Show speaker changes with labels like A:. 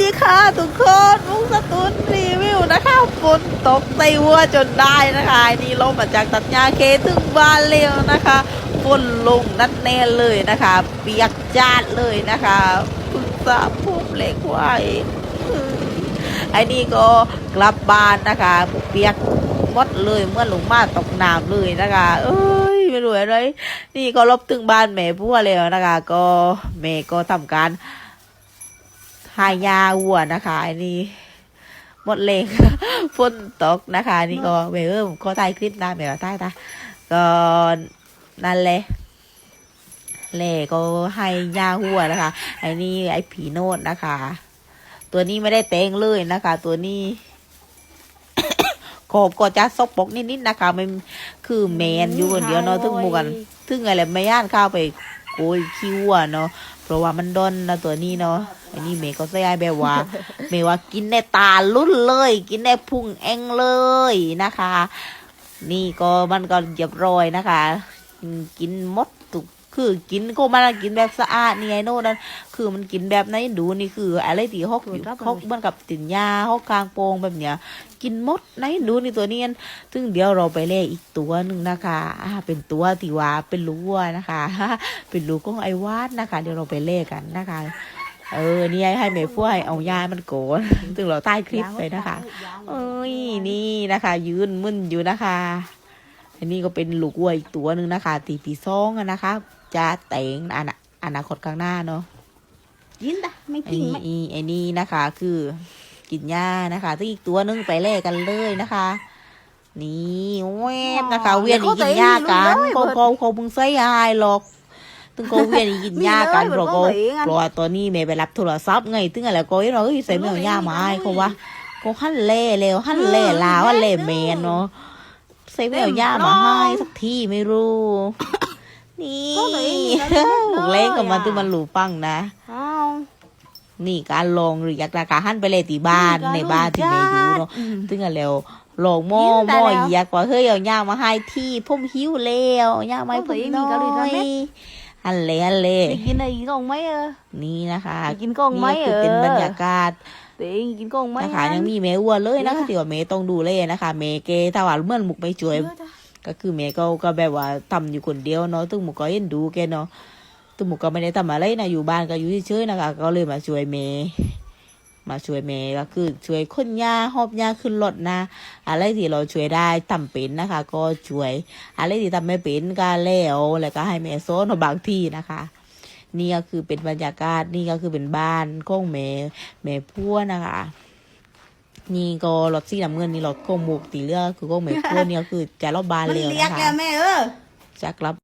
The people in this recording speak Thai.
A: ดีค่ะทุกคนมุกสตูนรีวิวนะคะฝนตกใส่วัวจนได้นะคะอันนี่ลงมาจากตัดหญ้าเคถึงบ้านเร็วนะคะฝนลงนัดแน่เลยนะคะ เปียกจาดเลยนะคะพึ่งสาพุ่มเหล็กไว้ไอ้นี่ก็กลับบ้านนะคะ เปียกมดเลยเมื่อลงมาตกน้ำเลยนะคะ เอ้ยไม่รู้อะไรนี่ก็ลบถึงบ้านแม่พัวแล้วนะคะ ก็แม่ก็ทำการ หายาวัวนะคะอันนี้หมดเลยฝนตกนะคะอันนี่ก็เบเออร์ขอถ่ายคลิปนะเบลถ่ายตาก็นั่นแหละเล่ก็ให้ยาหัวนะคะ ไอ้นี่ไอ้ผีโนดนะคะ ตัวนี้ไม่ได้เต็งเลยนะคะ ตัวนี้ขอบก็จะซกปรกนิดๆนะคะมันคือแมนอยู่คนเดียวเนาะถึงหมูกันถึงอะไรไม่ย่านเข้าวไปโกยคิวอะเนาะ เพราะว่ามันดนนะตัวนี้เนาะอันนี้เมย์ก็ใส่ให้แบบว่าเมย์ว่ากินในตาลุ่นเลย กินในพุงเองเลยนะคะ นี่ก็มันก็เรียบร้อยนะคะ กินหมดทุก คือกินก็มันกินแบบสะอาดนี่ไงโน่นนั่นคือมันกินแบบไหนดูนี่คือ อะไรที่ฮอกอยู่ฮอกมันกับติ่นยาฮอกกลางโปงแบบเนี้ยกินหมดไหนดูนี่ตัวนี้อันซึ่งเดี๋ยวเราไปเล่อีกตัวหนึ่งนะคะอ่าเป็นตัวที่ว่าเป็นลูกวัวนะคะ เป็นลูกของไอ้วาดนะคะ เดี๋ยวเราไปเล่กันนะคะเออ นี่ให้ให้เมย์พวกให้เอายามันโกนซึ่งเราใต้คลิปไปนะคะ เอ้ย นี่นะคะ ยืนมึนอยู่นะคะ อันนี้ก็เป็นลูกวัวอีกตัวหนึ่งนะคะ ตีตีซองอะนะคะ จะแต่งอนาอนาคตข้างหน้าเนาะ
B: ยินดะไม่
A: ไอ้
B: ทิ้ง
A: นี่
B: ไม่
A: อีไอ้นี่นะคะ คือกินหญ้านะคะที่อีกตัวหนึงไปแลกกันเลยนะคะ นี่เวทนะคะ เวียนอีกินหญ้ากันเขาเขาเขามึงใส่ยายหรอกตึงเขาเวียนอีกินหญ้ากันเพราะเขาเพราะว่าตอนนี้แม่ไปรับโทรศัพท์ไงตึงอะไรก็เราเอ้ยใส่ไม่เอาหญ้ามาให้เขาวะเขาหั่นเล่แล้วหั่นเล่ลาวหั่นเล่แมนเนาะใส่ไม่เอาหญ้ามาให้สักทีไม่รู้ นี่หลูกเล่นกับมันตึงมันหลูปังนะ
B: อ้าว
A: นี่การลองหรืออยากราคาหันไปเลยตีบ้านในบ้านที่เมย์อยู่เนาะ
B: อืม
A: ถึงกันแล้วลองหม้อ
B: ยิ้ม
A: ห
B: แต่
A: ม้อ
B: แล้ว
A: อยากว่าเฮ้ยเอาย่างมาให้ที่พุ่มหิวแล้วย่างมาให้
B: โอ้
A: พุ่ม
B: ยมี
A: น้อ
B: เกาหลีด้วยไหม
A: ยฮันเล่ฮันเล่
B: ไปกินอะไรกองไหมเออ
A: นี่นะคะ
B: ไปกินกองไหม
A: นี่
B: เอ
A: คือ
B: อ
A: เป็นบรรยากาศ
B: เต็งกินกองไหม
A: นะคะยังมีเมย์วัวเลยนะคะที่ว่าเมย์ต้องดูเลยนะคะ เมย์เกถ้าว่าเมื่อนหมุกไม่ช่วย ก็คือแม่ก็ก็แบบว่าทำอยู่คนเดียวเนาะตึงหมูก็เห็นดูแกเนาะตึงหมูก็ไม่ได้ทำอะไรนะอยู่บ้านก็อยู่เฉยๆนะคะก็เลยมาช่วยแม่มาช่วยแม่ก็คือช่วยขนยาหอบยาขึ้นรถนะ อะไรที่เราช่วยได้ทำเป็นนะคะ ก็ช่วย อะไรที่ทำไม่เป็นก็แล้วแล้วก็ให้แม่โซนบางที่นะคะนี่ก็คือเป็นบรรยากาศนี่ก็คือเป็นบ้านของแม่แม่พัวนะคะ นี่ก็รถสีน้ำเงินนี่รถโกมุกตีเลือกคือโกเมพัวนี่ก็คือจะรอบบาน
B: มัน
A: เร็ว
B: เรียก
A: นะ
B: แก
A: คะ
B: แม่เออ
A: จะกลับ